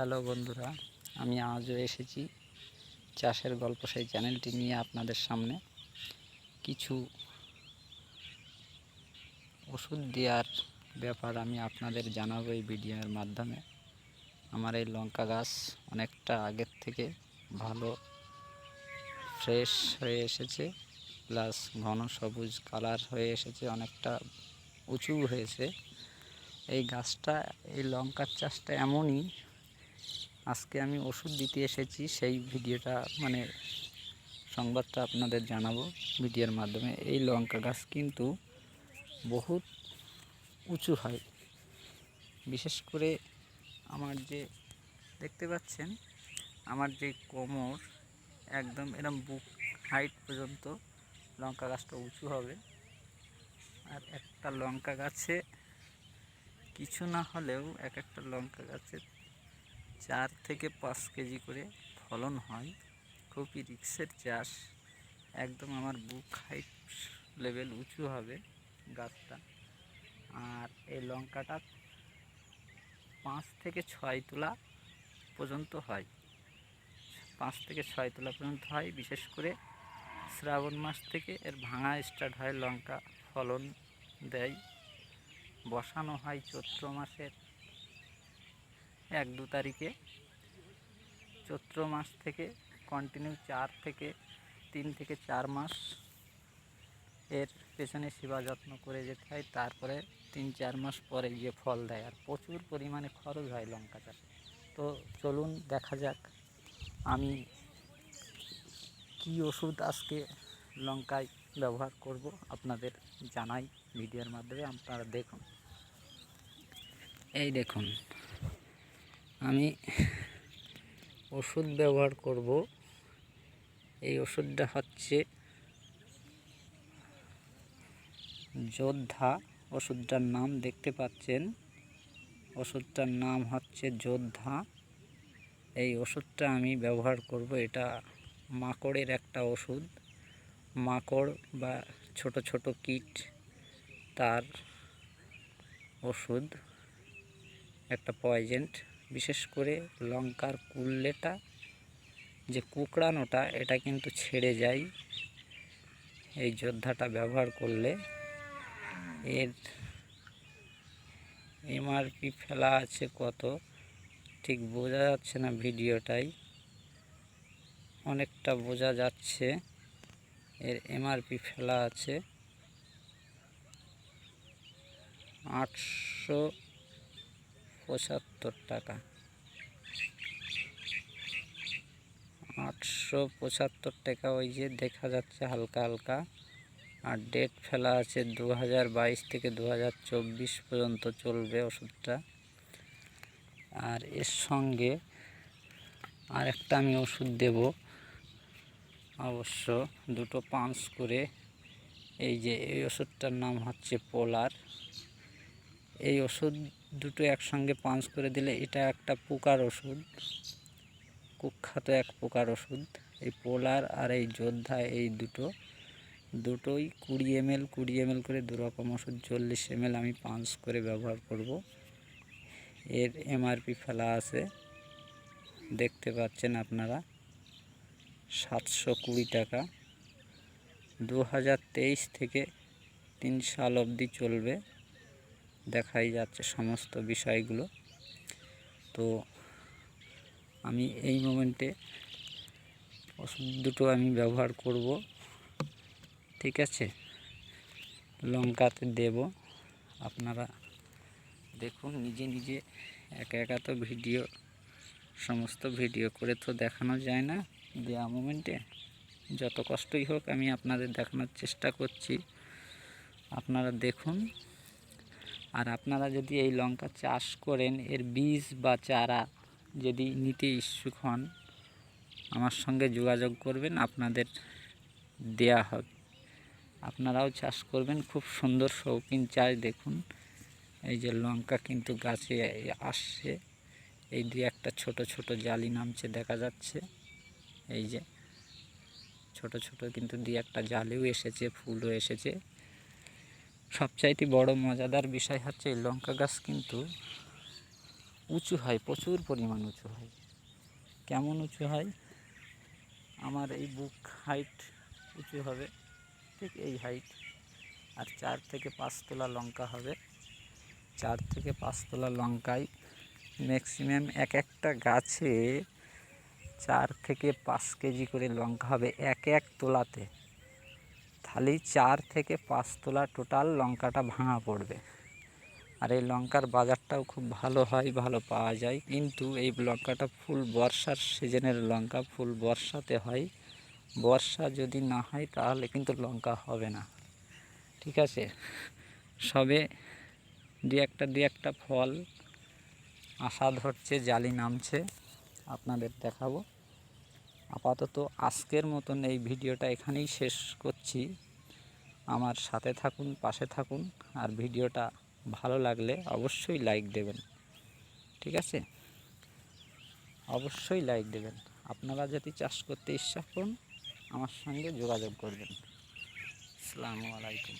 Hello বন্ধুরা, আমি আজও এসেছি চাষের গল্প সেই চ্যানেলটি নিয়ে আপনাদের সামনে। কিছু ওষুধ দেওয়ার ব্যাপার আমি আপনাদের জানাব এই ভিডিওর মাধ্যমে। আমার এই লঙ্কা গাছ অনেকটা আগের থেকে ভালো, ফ্রেশ হয়ে এসেছে, প্লাস ঘন সবুজ কালার হয়ে এসেছে, অনেকটা উঁচু হয়েছে। এই গাছটা, এই লঙ্কার চাষটা এমনই আজকে আমি ওষুধ দিতে এসেছি, সেই ভিডিওটা মানে সংবাদটা আপনাদের জানাব ভিডিওর মাধ্যমে। এই লঙ্কা গাছ কিন্তু বহুত উঁচু হয়। বিশেষ করে আমার যে, দেখতে পাচ্ছেন, আমার যে কোমর, একদম এরম বুক হাইট পর্যন্ত লঙ্কা গাছটা উঁচু হবে। আর একটা লঙ্কা গাছে, কিছু না হলেও এক একটা লঙ্কা গাছে চার থেকে পাঁচ কেজি করে ফলন হয়। খুবই রিক্সের চাষ একদম আমার বুক হাইট লেভেল উঁচু হবে গাছটা। আর এই লঙ্কাটা পাঁচ থেকে ছয় তোলা পর্যন্ত হয়। পাঁচ থেকে ছয় তোলা পর্যন্ত হয়। বিশেষ করে শ্রাবণ মাস থেকে এর ভাঙা স্টার্ট হয় লঙ্কা ফলন দেয়। বসানো হয় চৈত্র মাসের এক দু তারিখে। চৈত্র মাস থেকে কন্টিনিউ চার থেকে তিন থেকে চার মাস এর পেছনে সেবা যত্ন করে যেতে হয়। তারপরে তিন চার মাস পরে গিয়ে ফল দেয়। আর প্রচুর পরিমাণে খরচ হয় লঙ্কা চাষে। তো চলুন দেখা যাক আমি কি ওষুধ আজকে লঙ্কায় ব্যবহার করব। আপনাদের জানাই ভিডিওর মাধ্যমে। আপনারা দেখুন। এই দেখুন। আমি ওষুধ ব্যবহার করব। এই ওষুধটা হচ্ছে যোদ্ধা ওষুধটার নাম দেখতে পাচ্ছেন। ওষুধটার নাম হচ্ছে যোদ্ধা। এই ওষুধটা আমি ব্যবহার করব। এটা মাকড়ের একটা ওষুধ। মাকড় বা ছোট ছোট কীট তার ওষুধ, একটা পয়জেন্ট বিশেষ করে লঙ্কার কুল্লেটা, যে কুকড়ানোটা, এটা কিন্তু ছেড়ে যায়। এই যোদ্ধাটা ব্যবহার করলে এর এমআরপি ফেলা আছে কত, ঠিক বোঝা যাচ্ছে না ভিডিওটাই। অনেকটা বোঝা যাচ্ছে, এর এমআরপি ফেলা আছে। আটশো পঁচাত্তর টাকা। আটশো পঁচাত্তর টাকা ওই যে দেখা যাচ্ছে হালকা হালকা। আর ডেট ফেলা আছে দু বাইশ থেকে দু চব্বিশ পর্যন্ত চলবে ওষুধটা। আর এর সঙ্গে আর একটা আমি ওষুধ দেব। অবশ্য দুটো পাঁচ করে। এই যে এই ওষুধটার নাম হচ্ছে পোলার। এই ওষুধ দুটো একসঙ্গে পাঁচ করে দিলে এটা একটা পোকার ওষুধ, কুখ্যাত এক পোকার ওষুধ। এই পোলার আর এই যোদ্ধা এই দুটো, দুটোই কুড়ি এমএল কুড়ি এমএল করে দু রকম ওষুধ, চল্লিশ এমএল আমি পাঁচ করে ব্যবহার করব। এর এমআরপি ফেলা আছে, দেখতে পাচ্ছেন আপনারা, সাতশো কুড়ি টাকা। দু হাজার তেইশ থেকে তিন সাল অবধি চলবে। দেখাই যাচ্ছে সমস্ত বিষয়গুলো। তো আমি এই মোমেন্টে ওষুধ দুটো আমি ব্যবহার করব, ঠিক আছে? লঙ্কাতে দেব। আপনারা দেখুন, নিজে নিজে একা একা তো ভিডিও, সমস্ত ভিডিও করে তো দেখানো যায় না। দেওয়া মোমেন্টে যত কষ্টই হোক আমি আপনাদের দেখানোর চেষ্টা করছি। আপনারা দেখুন আর আপনারা যদি এই লঙ্কা চাষ করেন, এর বীজ বা চারা যদি নিতে ইচ্ছুক হন, আমার সঙ্গে যোগাযোগ করবেন, আপনাদের দেয়া হবে। আপনারাও চাষ করবেন, খুব সুন্দর শৌখিন চাষ, দেখুন। এই যে লঙ্কা কিন্তু গাছে আসছে, এই দিয়ে একটা ছোট ছোট জালি নামছে, দেখা যাচ্ছে। এই যে ছোট ছোট কিন্তু দিয়ে একটা জালিও এসেছে, ফুলও এসেছে। সবচাইতে বড় মজাদার বিষয় হচ্ছে লঙ্কা গাছ কিন্তু উঁচু হয়, প্রচুর পরিমাণ উঁচু হয়। কেমন উঁচু হয়? আমার এই বুক হাইট উঁচু হবে, ঠিক এই হাইট আর চার থেকে পাঁচ তোলা লঙ্কা হবে। চার থেকে পাঁচ তোলা লঙ্কায় ম্যাক্সিমাম এক একটা গাছে চার থেকে পাঁচ কেজি করে লঙ্কা হবে এক এক তোলাতে। তাহলে চার থেকে পাঁচ তোলা টোটাল লঙ্কাটা ভাঙা পড়বে। আর এই লঙ্কার বাজারটাও খুব ভালো হয়, ভালো পাওয়া যায়। কিন্তু এই লঙ্কাটা ফুল বর্ষার সিজনের লঙ্কা, ফুল বর্ষাতে হয়। বর্ষা যদি না হয় তাহলে কিন্তু লঙ্কা হবে না। ঠিক আছে? সবে দু একটা দু একটা ফল আশা ধরছে জালি নামছে। আপনাদের দেখাবো। আপাতত আজকের মতন এই ভিডিওটা এখানেই শেষ করছি। আমার সাথে থাকুন, পাশে থাকুন, আর ভিডিওটা ভালো লাগলে অবশ্যই লাইক দেবেন। ঠিক আছে? অবশ্যই লাইক দেবেন। আপনারা যদি চাষ করতে ইচ্ছা করুন, আমার সঙ্গে যোগাযোগ করবেন। আসসালামু আলাইকুম।